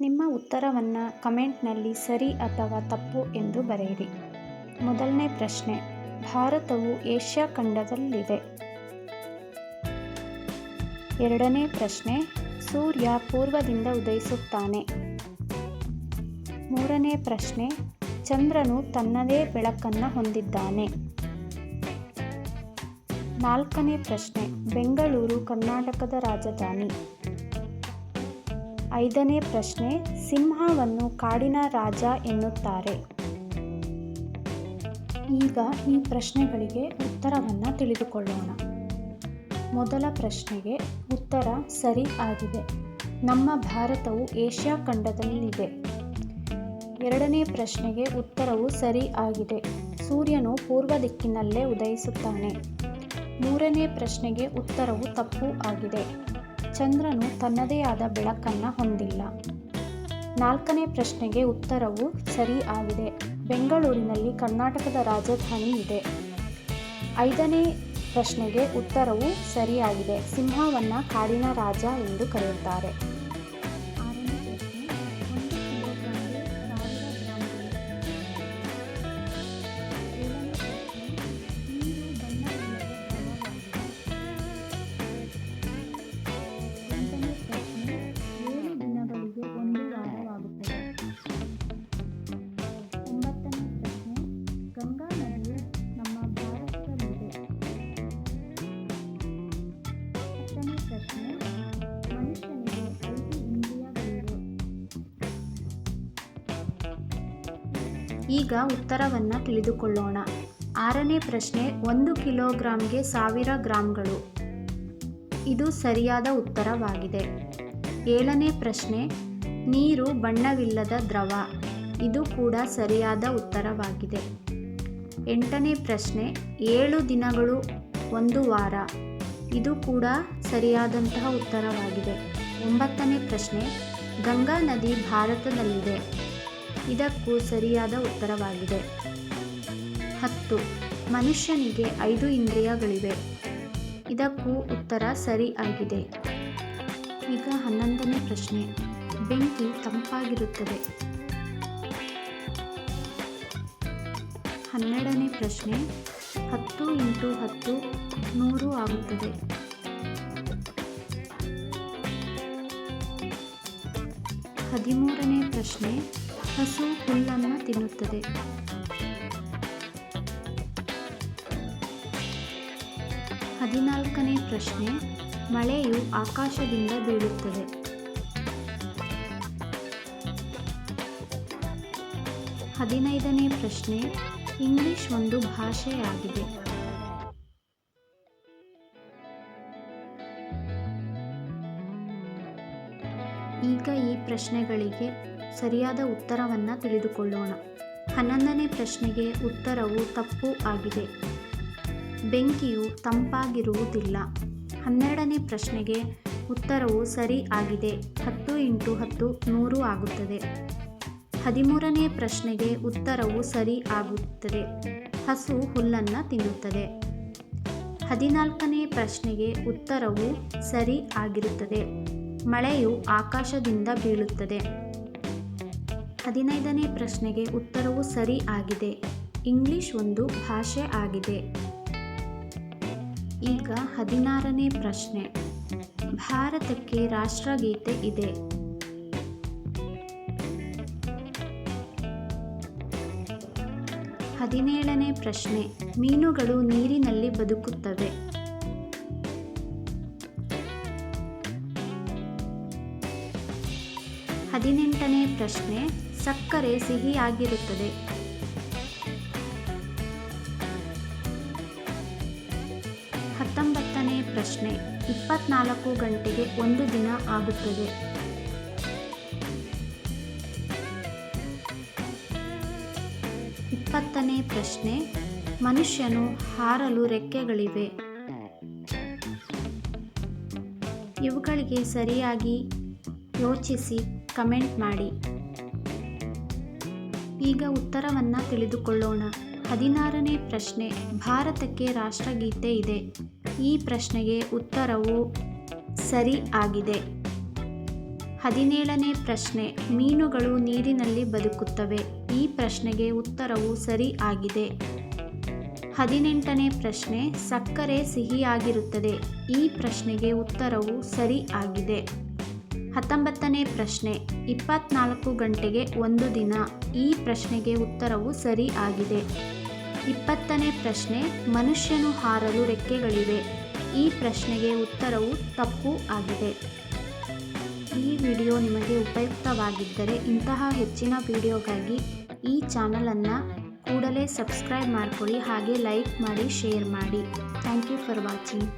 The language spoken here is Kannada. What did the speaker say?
ನಿಮ್ಮ ಉತ್ತರವನ್ನು ಕಮೆಂಟ್ನಲ್ಲಿ ಸರಿ ಅಥವಾ ತಪ್ಪು ಎಂದು ಬರೆಯಿರಿ. ಮೊದಲನೇ ಪ್ರಶ್ನೆ, ಭಾರತವು ಏಷ್ಯಾ ಖಂಡದಲ್ಲಿದೆ. ಎರಡನೇ ಪ್ರಶ್ನೆ, ಸೂರ್ಯ ಪೂರ್ವದಿಂದ ಉದಯಿಸುತ್ತಾನೆ. ಮೂರನೇ ಪ್ರಶ್ನೆ, ಚಂದ್ರನು ತನ್ನದೇ ಬೆಳಕನ್ನು ಹೊಂದಿದ್ದಾನೆ. ನಾಲ್ಕನೇ ಪ್ರಶ್ನೆ, ಬೆಂಗಳೂರು ಕರ್ನಾಟಕದ ರಾಜಧಾನಿ. ಐದನೇ ಪ್ರಶ್ನೆ, ಸಿಂಹವನ್ನು ಕಾಡಿನ ರಾಜ ಎನ್ನುತ್ತಾರೆ. ಈಗ ಈ ಪ್ರಶ್ನೆಗಳಿಗೆ ಉತ್ತರವನ್ನು ತಿಳಿದುಕೊಳ್ಳೋಣ. ಮೊದಲ ಪ್ರಶ್ನೆಗೆ ಉತ್ತರ ಸರಿ ಆಗಿದೆ. ನಮ್ಮ ಭಾರತವು ಏಷ್ಯಾ ಖಂಡದಲ್ಲಿದೆ. ಎರಡನೇ ಪ್ರಶ್ನೆಗೆ ಉತ್ತರವು ಸರಿ ಆಗಿದೆ. ಸೂರ್ಯನು ಪೂರ್ವ ದಿಕ್ಕಿನಲ್ಲೇ ಉದಯಿಸುತ್ತಾನೆ. ಮೂರನೇ ಪ್ರಶ್ನೆಗೆ ಉತ್ತರವು ತಪ್ಪು ಆಗಿದೆ. ಚಂದ್ರನು ತನ್ನದೇ ಆದ ಬೆಳಕನ್ನು ಹೊಂದಿಲ್ಲ. ನಾಲ್ಕನೇ ಪ್ರಶ್ನೆಗೆ ಉತ್ತರವು ಸರಿ ಆಗಿದೆ. ಬೆಂಗಳೂರಿನಲ್ಲಿ ಕರ್ನಾಟಕದ ರಾಜಧಾನಿ ಇದೆ. ಐದನೇ ಪ್ರಶ್ನೆಗೆ ಉತ್ತರವು ಸರಿಯಾಗಿದೆ ಸಿಂಹವನ್ನು ಕಾಡಿನ ರಾಜ ಎಂದು ಕರೆಯುತ್ತಾರೆ. ಈಗ ಉತ್ತರವನ್ನು ತಿಳಿದುಕೊಳ್ಳೋಣ. ಆರನೇ ಪ್ರಶ್ನೆ, ಒಂದು ಕಿಲೋಗ್ರಾಮ್ಗೆ ಸಾವಿರ ಗ್ರಾಮ್ಗಳು ಇದು ಸರಿಯಾದ ಉತ್ತರವಾಗಿದೆ. ಏಳನೇ ಪ್ರಶ್ನೆ, ನೀರು ಬಣ್ಣವಿಲ್ಲದ ದ್ರವ. ಇದು ಕೂಡ ಸರಿಯಾದ ಉತ್ತರವಾಗಿದೆ. ಎಂಟನೇ ಪ್ರಶ್ನೆ, ಏಳು ದಿನಗಳು, ಒಂದು ವಾರ. ಇದು ಕೂಡ ಸರಿಯಾದಂತಹ ಉತ್ತರವಾಗಿದೆ. ಒಂಬತ್ತನೇ ಪ್ರಶ್ನೆ, ಗಂಗಾ ನದಿ ಭಾರತದಲ್ಲಿದೆ. ಇದಕ್ಕೂ ಸರಿಯಾದ ಉತ್ತರವಾಗಿದೆ. ಹತ್ತು. ಮನುಷ್ಯನಿಗೆ ಐದು ಇಂದ್ರಿಯಗಳಿವೆ. ಇದಕ್ಕೂ ಉತ್ತರ ಸರಿ ಆಗಿದೆ. ಈಗ ಹನ್ನೊಂದನೇ ಪ್ರಶ್ನೆ. ಬೆಂಕಿ ತಂಪಾಗಿರುತ್ತದೆ. ಹನ್ನೆರಡನೇ ಪ್ರಶ್ನೆ. ಹತ್ತು ಇಂಟು ಹತ್ತು ನೂರು ಆಗುತ್ತದೆ. ಹದಿಮೂರನೇ ಪ್ರಶ್ನೆ. ಹಸು ಹುಲ್ಲನ್ನು ತಿನ್ನುತ್ತದೆ. ಹದಿನಾಲ್ಕನೇ ಪ್ರಶ್ನೆ, ಮಳೆಯು ಆಕಾಶದಿಂದ ಬೀಳುತ್ತದೆ. ಹದಿನೈದನೇ ಪ್ರಶ್ನೆ, ಇಂಗ್ಲಿಷ್ ಒಂದು ಭಾಷೆಯಾಗಿದೆ. ಈಗ ಈ ಪ್ರಶ್ನೆಗಳಿಗೆ ಸರಿಯಾದ ಉತ್ತರವನ್ನು ತಿಳಿದುಕೊಳ್ಳೋಣ. ಹನ್ನೊಂದನೇ ಪ್ರಶ್ನೆಗೆ ಉತ್ತರವು ತಪ್ಪು ಆಗಿದೆ. ಬೆಂಕಿಯು ತಂಪಾಗಿರುವುದಿಲ್ಲ. ಹನ್ನೆರಡನೇ ಪ್ರಶ್ನೆಗೆ ಉತ್ತರವು ಸರಿ ಆಗಿದೆ. ಹತ್ತು ಇಂಟು ಹತ್ತು ನೂರು ಆಗುತ್ತದೆ. ಹದಿಮೂರನೇ ಪ್ರಶ್ನೆಗೆ ಉತ್ತರವು ಸರಿ ಆಗುತ್ತದೆ. ಹಸು ಹುಲ್ಲನ್ನು ತಿನ್ನುತ್ತದೆ. ಹದಿನಾಲ್ಕನೇ ಪ್ರಶ್ನೆಗೆ ಉತ್ತರವು ಸರಿ ಆಗಿರುತ್ತದೆ. ಮಳೆಯು ಆಕಾಶದಿಂದ ಬೀಳುತ್ತದೆ. ಹದಿನೈದನೇ ಪ್ರಶ್ನೆಗೆ ಉತ್ತರವು ಸರಿ ಆಗಿದೆ. ಇಂಗ್ಲಿಷ್ ಒಂದು ಭಾಷೆ ಆಗಿದೆ. ಈಗ ಹದಿನಾರನೇ ಪ್ರಶ್ನೆ. ಭಾರತಕ್ಕೆ ರಾಷ್ಟ್ರಗೀತೆ ಇದೆ. ಹದಿನೇಳನೇ ಪ್ರಶ್ನೆ. ಮೀನುಗಳು ನೀರಿನಲ್ಲಿ ಬದುಕುತ್ತವೆ. ಹದಿನೆಂಟನೇ ಪ್ರಶ್ನೆ, ಸಕ್ಕರೆ ಸಿಹಿಯಾಗಿರುತ್ತದೆ. ಹತ್ತೊಂಬತ್ತನೇ ಪ್ರಶ್ನೆ, ಇಪ್ಪತ್ನಾಲ್ಕು ಗಂಟೆಗೆ ಒಂದು ದಿನ ಆಗುತ್ತದೆ. ಇಪ್ಪತ್ತನೇ ಪ್ರಶ್ನೆ, ಮನುಷ್ಯನು ಹಾರಲು ರೆಕ್ಕೆಗಳಿವೆ. ಇವುಗಳಿಗೆ ಸರಿಯಾಗಿ ಯೋಚಿಸಿ. ಕಮೆಂಟ್ ಮಾಡಿ. ಈಗ ಉತ್ತರವನ್ನು ತಿಳಿದುಕೊಳ್ಳೋಣ. ಹದಿನಾರನೇ ಪ್ರಶ್ನೆ. ಭಾರತಕ್ಕೆ ರಾಷ್ಟ್ರಗೀತೆ ಇದೆ. ಈ ಪ್ರಶ್ನೆಗೆ ಉತ್ತರವು ಸರಿ ಆಗಿದೆ. ಹದಿನೇಳನೇ ಪ್ರಶ್ನೆ. ಮೀನುಗಳು ನೀರಿನಲ್ಲಿ ಬದುಕುತ್ತವೆ. ಈ ಪ್ರಶ್ನೆಗೆ ಉತ್ತರವು ಸರಿ ಆಗಿದೆ. ಹದಿನೆಂಟನೇ ಪ್ರಶ್ನೆ. ಸಕ್ಕರೆ ಸಿಹಿಯಾಗಿರುತ್ತದೆ. ಈ ಪ್ರಶ್ನೆಗೆ ಉತ್ತರವು ಸರಿ ಆಗಿದೆ. ಹತ್ತೊಂಬತ್ತನೇ ಪ್ರಶ್ನೆ, ಇಪ್ಪತ್ನಾಲ್ಕು ಗಂಟೆಗೆ ಒಂದು ದಿನ. ಈ ಪ್ರಶ್ನೆಗೆ ಉತ್ತರವು ಸರಿ ಆಗಿದೆ. ಇಪ್ಪತ್ತನೇ ಪ್ರಶ್ನೆ, ಮನುಷ್ಯನು ಹಾರಲು ರೆಕ್ಕೆಗಳಿವೆ. ಈ ಪ್ರಶ್ನೆಗೆ ಉತ್ತರವು ತಪ್ಪು ಆಗಿದೆ. ಈ ವಿಡಿಯೋ ನಿಮಗೆ ಉಪಯುಕ್ತವಾಗಿದ್ದರೆ ಇಂತಹ ಹೆಚ್ಚಿನ ವಿಡಿಯೋಗಾಗಿ ಈ ಚಾನಲನ್ನು ಕೂಡಲೇ ಸಬ್ಸ್ಕ್ರೈಬ್ ಮಾಡಿಕೊಳ್ಳಿ ಹಾಗೆ ಲೈಕ್ ಮಾಡಿ, ಶೇರ್ ಮಾಡಿ. Thank you for watching.